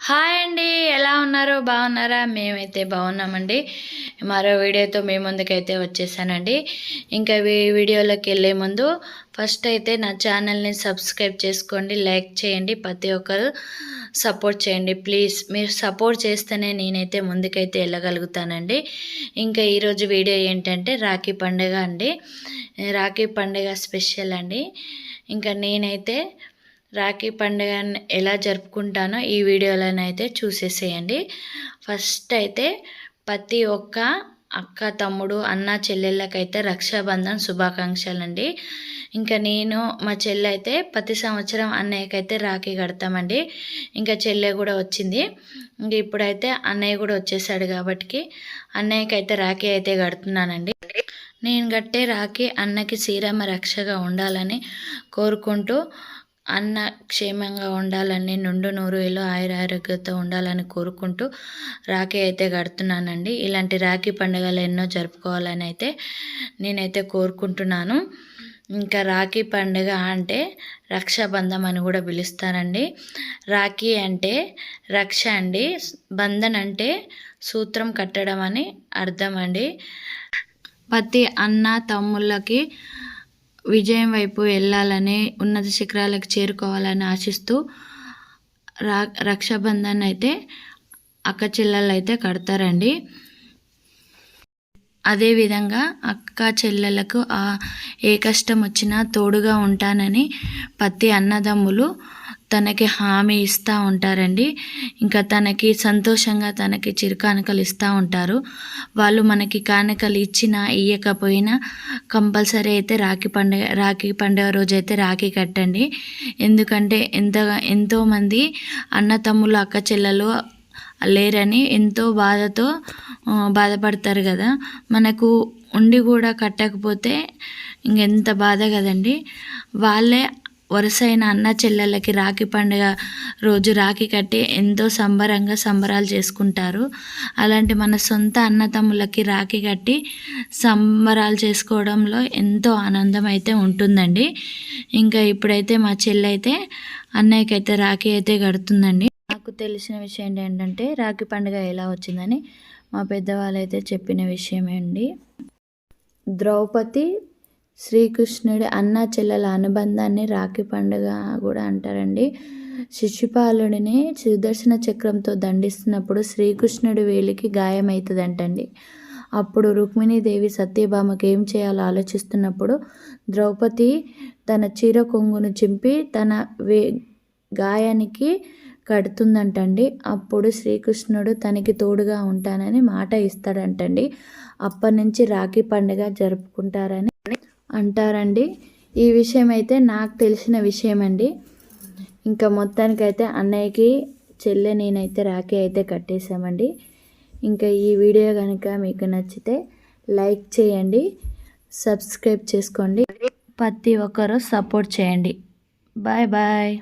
Hi అండి ఎలా ఉన్నారు? బాగున్నారా? మేమైతే బాగున్నామండి. మరో వీడియోతో మీ ముందుకైతే వచ్చేసానండి. ఇంకా వీ- వీడియోలోకి వెళ్ళే ముందు ఫస్ట్ అయితే నా ఛానల్ని సబ్స్క్రైబ్ చేసుకోండి లైక్ చేయండి ప్రతి ఒక్కరు సపోర్ట్ చేయండి. ప్లీజ్ మీరు సపోర్ట్ చేస్తేనే నేనైతే ముందుకైతే వెళ్ళగలుగుతానండి. ఇంకా ఈరోజు వీడియో ఏంటంటే రాఖీ పండుగ అండి. రాఖీ పండుగ స్పెషల్ అండి. ఇంకా నేనైతే రాఖీ పండుగ ఎలా జరుపుకుంటానో ఈ వీడియోలోనైతే చూసేసేయండి. ఫస్ట్ అయితే ప్రతి ఒక్క అక్క తమ్ముడు అన్న చెల్లెళ్ళకైతే రక్షాబంధన్ శుభాకాంక్షలు అండి ఇంకా నేను మా చెల్లె అయితే ప్రతి సంవత్సరం అన్నయ్యకైతే రాఖీ కడతామండి. ఇంకా చెల్లె కూడా వచ్చింది. ఇంక ఇప్పుడైతే అన్నయ్య కూడా వచ్చేసాడు కాబట్టి అన్నయ్యకైతే రాఖీ అయితే కడుతున్నానండి. నేను కట్టే రాఖీ అన్నకి శ్రీరామ రక్షగా ఉండాలని కోరుకుంటూ అన్న క్షేమంగా ఉండాలని నుండు నూరేళ్ళు ఆయుర ఆరోగ్యంతో ఉండాలని కోరుకుంటూ రాఖీ అయితే కడుతున్నానండి. ఇలాంటి రాఖీ పండుగలు ఎన్నో జరుపుకోవాలని అయితే నేనైతే కోరుకుంటున్నాను. ఇంకా రాఖీ పండుగ అంటే రక్షాబంధం అని కూడా పిలుస్తారండి. రాఖీ అంటే రక్ష అండి. బంధన్ అంటే సూత్రం కట్టడం అని అర్థం అండి. ప్రతి అన్న తమ్ముళ్ళకి విజయం వైపు వెళ్ళాలని ఉన్నత శిఖరాలకు చేరుకోవాలని ఆశిస్తూ రా రక్షాబంధన్ అయితే అక్క చెల్లెలు అయితే కడతారండి. అదేవిధంగా అక్క చెల్లెలకు ఏ కష్టం వచ్చినా తోడుగా ఉంటానని పత్తి అన్నదమ్ములు తనకి హామీ ఇస్తూ ఉంటారండి. ఇంకా తనకి సంతోషంగా తనకి చిరుకానుకలు ఇస్తూ ఉంటారు. వాళ్ళు మనకి కానుకలు ఇచ్చినా ఇయ్యకపోయినా కంపల్సరీ అయితే రాఖీ పండుగ రాఖీ పండుగ రోజు అయితే రాఖీ కట్టండి. ఎందుకంటే ఎంతగా ఎంతోమంది అన్న తమ్ముళ్ళు అక్క చెల్లెలు లేరని ఎంతో బాధతో బాధపడతారు కదా. మనకు ఉండి కూడా కట్టకపోతే ఇంకెంత బాధ కదండి. వాళ్ళే వరుసైన అన్న చెల్లెళ్ళకి రాఖీ పండుగ రోజు రాఖీ కట్టి ఎంతో సంబరంగా సంబరాలు చేసుకుంటారు. అలాంటి మన సొంత అన్నతమ్ములకి రాఖీ కట్టి సంబరాలు చేసుకోవడంలో ఎంతో ఆనందం అయితే ఉంటుందండి. ఇంకా ఇప్పుడైతే మా చెల్లైతే అయితే అన్నయ్యకైతే రాఖీ అయితే కడుతుందండి. నాకు తెలిసిన విషయం ఏంటంటే రాఖీ పండుగ ఎలా వచ్చిందని మా పెద్దవాళ్ళు అయితే చెప్పిన విషయమే అండి. ద్రౌపది శ్రీకృష్ణుడి అన్న చెల్లెల అనుబంధాన్ని రాఖీ పండుగ కూడా అంటారండి. శిశుపాలుడిని సుదర్శన చక్రంతో దండిస్తున్నప్పుడు శ్రీకృష్ణుడి వేలికి గాయమవుతుందంటండి అప్పుడు రుక్మిణీదేవి సత్యభామకి ఏం చేయాలో ఆలోచిస్తున్నప్పుడు ద్రౌపది తన చీర కొంగును చింపి తన వే గాయానికి కడుతుందంటండి. అప్పుడు శ్రీకృష్ణుడు తనకి తోడుగా ఉంటానని మాట ఇస్తాడంటండి. అప్పటి నుంచి రాఖీ పండుగ జరుపుకుంటారని అంటారండి. ఈ విషయం అయితే నాకు తెలిసిన విషయం అండి ఇంకా మొత్తానికైతే అన్నయ్యకి చెల్లె నేనైతే రాఖీ అయితే కట్టేశామండి. ఇంకా ఈ వీడియో కనుక మీకు నచ్చితే లైక్ చేయండి సబ్స్క్రైబ్ చేసుకోండి. ప్రతి ఒక్కరూ సపోర్ట్ చేయండి. Bye bye.